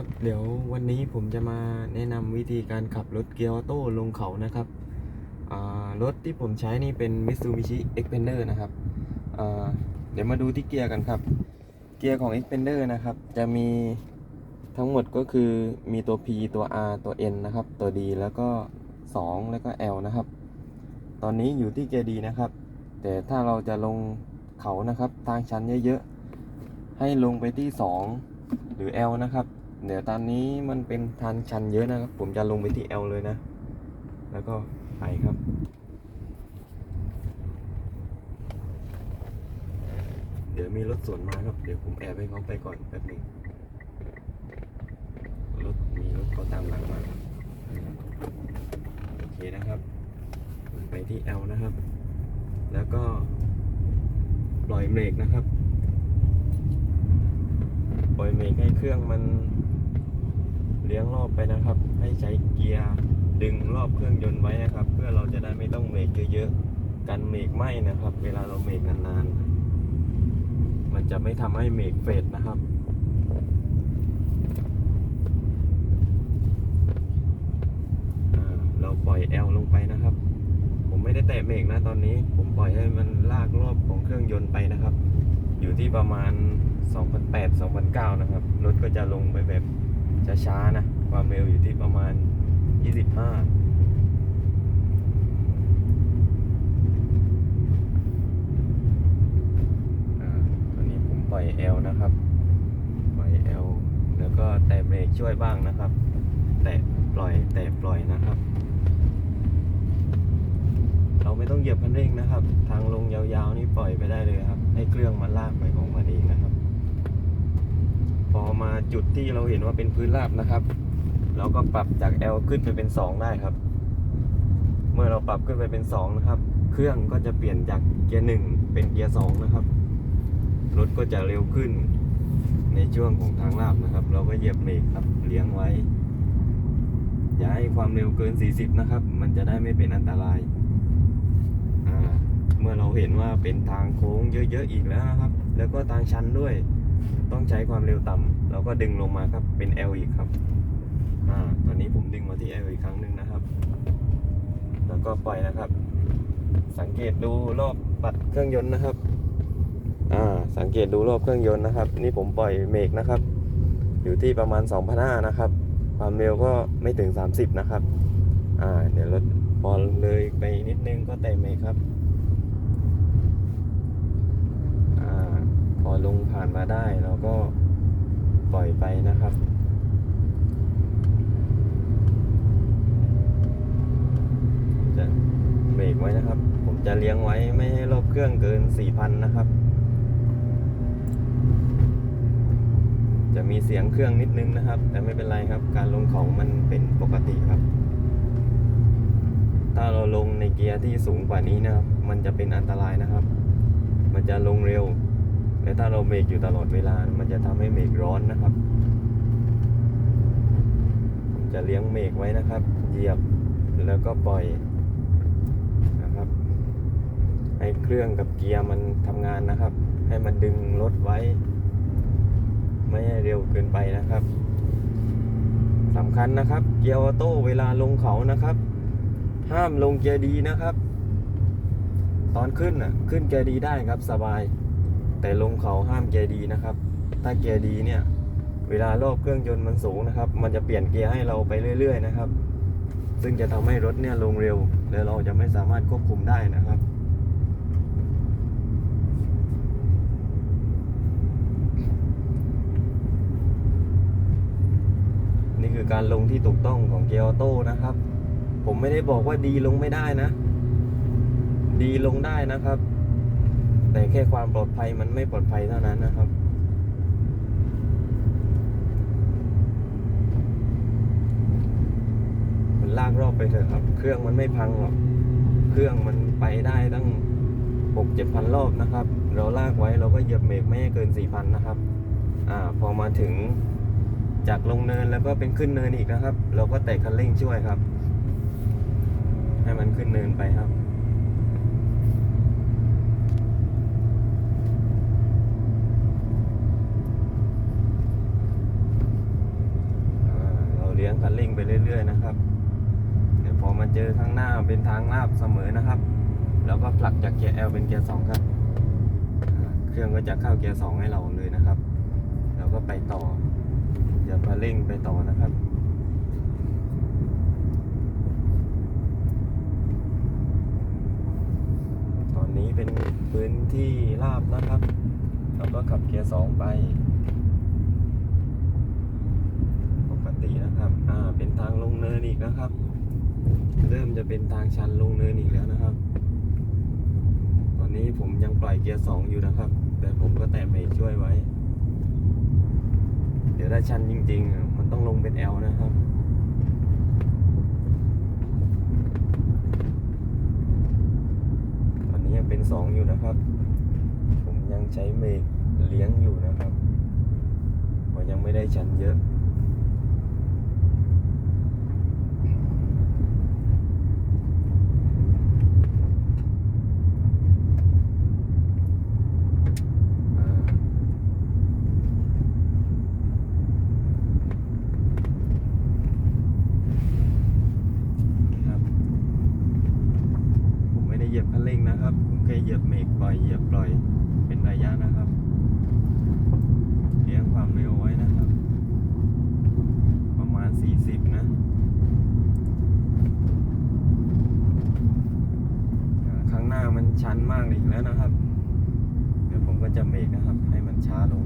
ครับ เดี๋ยววันนี้ผมจะมาแนะนำวิธีการขับรถเกียร์ออโต้ลงเขานะครับรถที่ผมใช้นี่เป็น Mitsubishi Xpander นะครับ เดี๋ยวมาดูที่เกียร์กันครับ เกียร์ของ Xpander นะครับ จะมีทั้งหมดก็คือมีตัว P ตัว R ตัว N นะครับ ตัว D แล้วก็ 2 แล้วก็ L นะครับ ตอนนี้อยู่ที่เกียร์ D นะครับ แต่ถ้าเราจะลงเขานะครับทางชันเยอะๆ ให้ลงไปที่ 2 หรือ L นะครับ เดี๋ยวตอนนี้มันเป็นทางชันเยอะนะครับ ผมจะลงไปที่ L เลยนะ แล้วก็ไปครับ เดี๋ยวมีรถสวนมาครับ เดี๋ยวผมแอบให้เขาไปก่อนแป๊บนึงรถมีรถเขาตามหลังมา โอเคนะครับไปที่ L นะครับ แล้วก็ปล่อยเบรกนะครับ ปล่อยเบรกให้เครื่องมัน เลี้ยงรอบไปนะครับ ให้ใช้เกียร์ดึงรอบเครื่องยนต์ไว้นะครับ เพื่อเราจะได้ไม่ต้องเบรกเยอะๆกันเบรกไหมนะครับ เวลาเราเบรกนานๆ มันจะไม่ทำให้เบรกเฟดนะครับเราปล่อย L ลงไปนะครับ ผมไม่ได้แตะเบรกนะตอนนี้ ผมปล่อยให้มันลากรอบของเครื่องยนต์ไปนะครับ อยู่ที่ประมาณ 2008 2009 นะครับ รถก็จะลงไปแบบ ช้าๆนะ ความเร็วอยู่ที่ประมาณ 25ตอนนี้ผมปล่อย L นะครับ ปล่อย L แล้วก็แตะเบรกช่วยบ้างนะครับ แตะปล่อยแตะปล่อยนะครับ เราไม่ต้องเหยียบคันเร่งนะครับ ทางลงยาวๆนี่ปล่อยไปได้เลยครับ ให้เครื่องมันลากไปของมันเองนะครับ พอมาจุดที่เราเห็นว่าเป็นพื้นราบนะครับ เราก็ปรับจาก L ขึ้นไปเป็น 2 ได้ครับ เมื่อเราปรับขึ้นไปเป็น 2 นะครับ เครื่องก็จะเปลี่ยนจากเกียร์ 1 เป็นเกียร์ 2 นะครับ รถก็จะเร็วขึ้น ในช่วงของทางลาบนะครับ เราก็เหยียบเบรกครับเลี้ยงไว้ อย่าให้ความเร็วเกิน 40 นะครับ มันจะได้ไม่เป็นอันตรายเมื่อเราเห็นว่าเป็นทางโค้งเยอะๆอีกแล้วนะครับ แล้วก็ทางชันด้วย ต้องใช้ความเร็วต่ำเราก็ดึงลงมาครับเป็น L อีกครับอ่าตอนนี้ผมดึงมาที่ L อีกครั้งหนึ่งนะครับ แล้วก็ปล่อยนะครับ สังเกตดูรอบปัดเครื่องยนต์นะครับอ่าสังเกตดูรอบเครื่องยนต์นะครับ นี่ผมปล่อยเมกนะครับ อยู่ที่ประมาณ2,500นะครับ ความเร็วก็ไม่ถึง 30 นะครับอ่าเดี๋ยวรถพอเลยไปนิดนึงก็แตะเมกครับ อ่า พอ ลงผ่านมาได้เราก็ปล่อยไปนะครับ จะเบรกไว้นะครับ ผมจะเลี้ยงไว้ไม่ให้รอบเครื่องเกิน 4,000 นะครับ จะมีเสียงเครื่องนิดนึงนะครับ แต่ไม่เป็นไรครับ การลงของมันเป็นปกติครับ ถ้าเราลงในเกียร์ที่สูงกว่านี้นะครับ มันจะเป็นอันตรายนะครับ มันจะลงเร็ว และถ้าเราเบรกอยู่ตลอดเวลา มันจะทำให้เบรกร้อนนะครับผมจะเลี้ยงเบรกไว้นะครับ เหยียบแล้วก็ปล่อยนะครับ ให้เครื่องกับเกียร์มันทำงานนะครับ ให้มันดึงรถไว้ ไม่ให้เร็วเกินไปนะครับสำคัญนะครับ เกียร์ออโต้เวลาลงเขานะครับ ห้ามลงเกียร์ดีนะครับ ตอนขึ้นอะ ขึ้นเกียร์ดีได้ครับสบาย แต่ลงเขาห้ามเกียร์ดีนะครับ ถ้าเกียร์ดีเนี่ย เวลารอบเครื่องยนต์มันสูงนะครับ มันจะเปลี่ยนเกียร์ให้เราไปเรื่อย ๆ นะครับ ซึ่งจะทำให้รถเนี่ยลงเร็ว และเราจะไม่สามารถควบคุมได้นะครับนี่คือการลงที่ถูกต้องของเกียร์ออโต้นะครับ ผมไม่ได้บอกว่าดีลงไม่ได้นะ ดีลงได้นะครับ แต่แค่ความปลอดภัยมันไม่ปลอดภัยเท่านั้นนะครับมันลากรอบไปเถอะครับ เครื่องมันไม่พังหรอก เครื่องมันไปได้ตั้งหกเจ็ดพันรอบนะครับ เราลากไว้เราก็เหยียบเบรกไม่ให้เกินสี่พันนะครับ อ่า พอมาถึงจากลงเนินแล้วก็เป็นขึ้นเนินอีกนะครับ เราก็แตะคันเร่งช่วยครับ ให้มันขึ้นเนินไปครับ ลี้ยง คันเร่งไปเรื่อย ๆ นะครับ เดี๋ยวพอมาเจอข้างหน้าเป็นทางลาบเสมอนะครับ แล้วก็ผลักจากเกียร์ L เป็นเกียร์ 2 ครับ เครื่องก็จะเข้าเกียร์ 2 ให้เราเลยนะครับ แล้วก็ไปต่ออย่ามาเร่งไปต่อนะครับตอนนี้เป็นพื้นที่ราบนะครับ เราก็ขับเกียร์สองไปกติ นะครับ อ่า เป็นทางลงเนินอีกนะครับ เริ่มจะเป็นทางชันลงเนินอีกแล้วนะครับ ตอนนี้ผมยังปล่อยเกียร์สองอยู่นะครับ แต่ผมก็แตะเบรกช่วยไว้ เดี๋ยวถ้าชันจริง ๆ มันต้องลงเป็น L นะครับตอนนี้ยังเป็นสองอยู่นะครับ ผมยังใช้เมกเลี้ยงอยู่นะครับเพรายังไม่ได้ชันเยอะ อ่าครับ ผมไม่ได้เหยียบคั นะครับผมแค่เหยียบเบรกปล่อยเหยียบปล่อยเป็นระยะนะครับเลี้ยงความเร็วไว้นะครับ ประมาณ 40 นะข้างหน้ามันชันมากอีกแล้วนะครับ เดี๋ยวผมก็จะเบรกนะครับ ให้มันช้าลง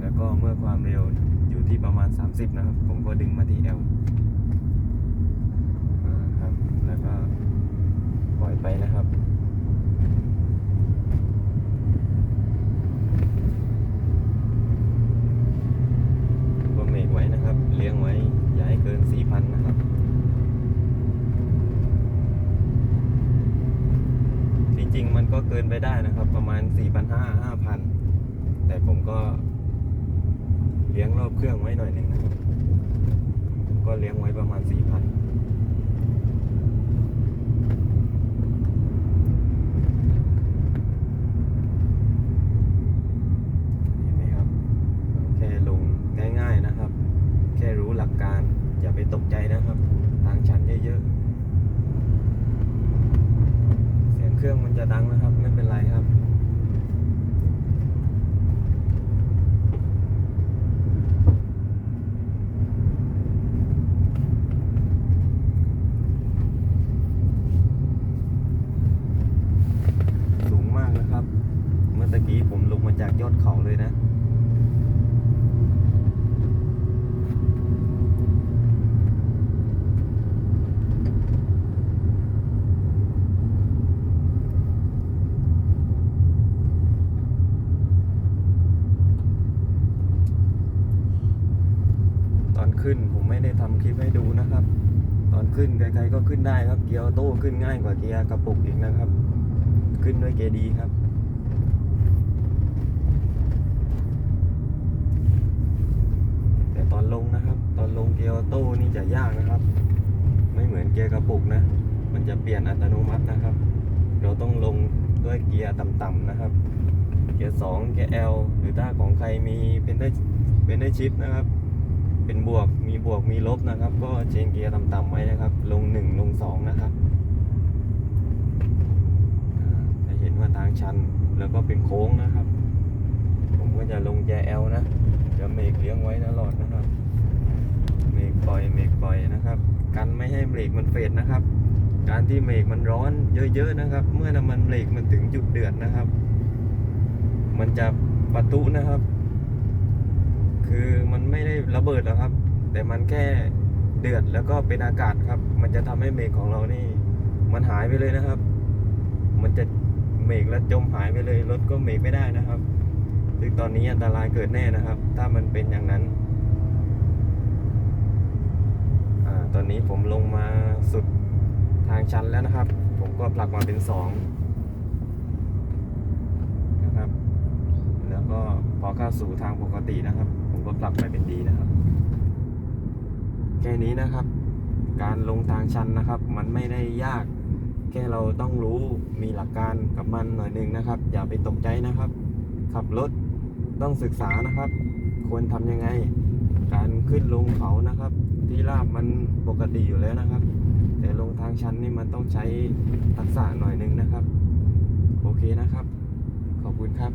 แล้วก็เมื่อความเร็วอยู่ที่ประมาณ 30 นะครับ ผมก็ดึงมาที่ L อ่าครับ แล้วก็ ปล่อยไปนะครับก็เมกไว้นะครับ เลี้ยงไว้อย่าให้เกิน 4,000 นะครับ ที่จริงมันก็เกินไปได้นะครับ ประมาณ 4,500 5,000 แต่ผมก็เลี้ยงรอบเครื่องไว้หน่อยหนึ่งนะครับ ก็เลี้ยงไว้ประมาณ 4,000 เห็นไหมครับ แค่ลงง่ายๆนะครับ แค่รู้หลักการ อย่าไปตกใจนะครับ ทางชันเยอะๆ เสียงเครื่องมันจะดังนะครับ ไม่เป็นไรครับ สูงมากนะครับ เมื่อตะกี้ผมลงมาจากยอดเขาเลยนะ ตอนขึ้นผม ไม่ได้ทำคลิปให้ดูนะครับ ตอนขึ้นใครๆก็ขึ้นได้ครับเกียร์โต้ขึ้นง่ายกว่าเกียร์กระปุกอีกนะครับ ขึ้นด้วยเกียร์ดีครับแต่ตอนลงนะครับ ตอนลงเกียร์โต้นี่จะยากนะครับ ไม่เหมือนเกียร์กระปุกนะ มันจะเปลี่ยนอัตโนมัตินะครับ เราต้องลงด้วยเกียร์ต่ำๆนะครับ เกียร์สองเกียร์ L หรือถ้าของใครมีเป็นได้เป็นได้ชิปนะครับ เป็นบวกมีบวกมีลบนะครับ ก็เชนเกียร์ต่ำๆไว้นะครับ ลงหนึ่งลงสองนะครับจะเห็นว่าทางชันแล้วก็เป็นโค้งนะครับ ผมก็จะลงแจ L นะจะเมกเลี้ยงไว้ตลอดนะครับเมกปล่อยเมกปล่อยนะครับ กันไม่ให้เบรกมันเฟดนะครับ การที่เมกมันร้อนเยอะๆนะครับ เมื่อน้ำมันเบรกมันถึงจุดเดือดนะครับ มันจะปะทุนะครับ คือมัน ไม่ได้ระเบิดหรอกครับ แต่มันแค่เดือดแล้วก็เป็นอากาศครับ มันจะทำให้เมฆของเรานี่ มันหายไปเลยนะครับ มันจะเมฆแล้วจมหายไปเลยรถก็เมฆไม่ได้นะครับ ซึ่งตอนนี้อันตรายเกิดแน่นะครับ ถ้ามันเป็นอย่างนั้นอตอนนี้ผมลงมาสุดทางชันแล้วนะครับ ผมก็ผลักมาเป็นสองนะครับ แล้วก็พอเข้าสู่ทางปกตินะครับ ก็ปรับไปเป็นดีนะครับ แค่นี้นะครับ การลงทางชันนะครับ มันไม่ได้ยาก แค่เราต้องรู้มีหลักการกับมันหน่อยหนึ่งนะครับ อย่าไปตกใจนะครับ ขับรถต้องศึกษานะครับ ควรทำยังไง การขึ้นลงเขานะครับ ที่ราบมันปกติอยู่แล้วนะครับ แต่ลงทางชันนี่มันต้องใช้ทักษะหน่อยนึงนะครับ โอเคนะครับ ขอบคุณครับ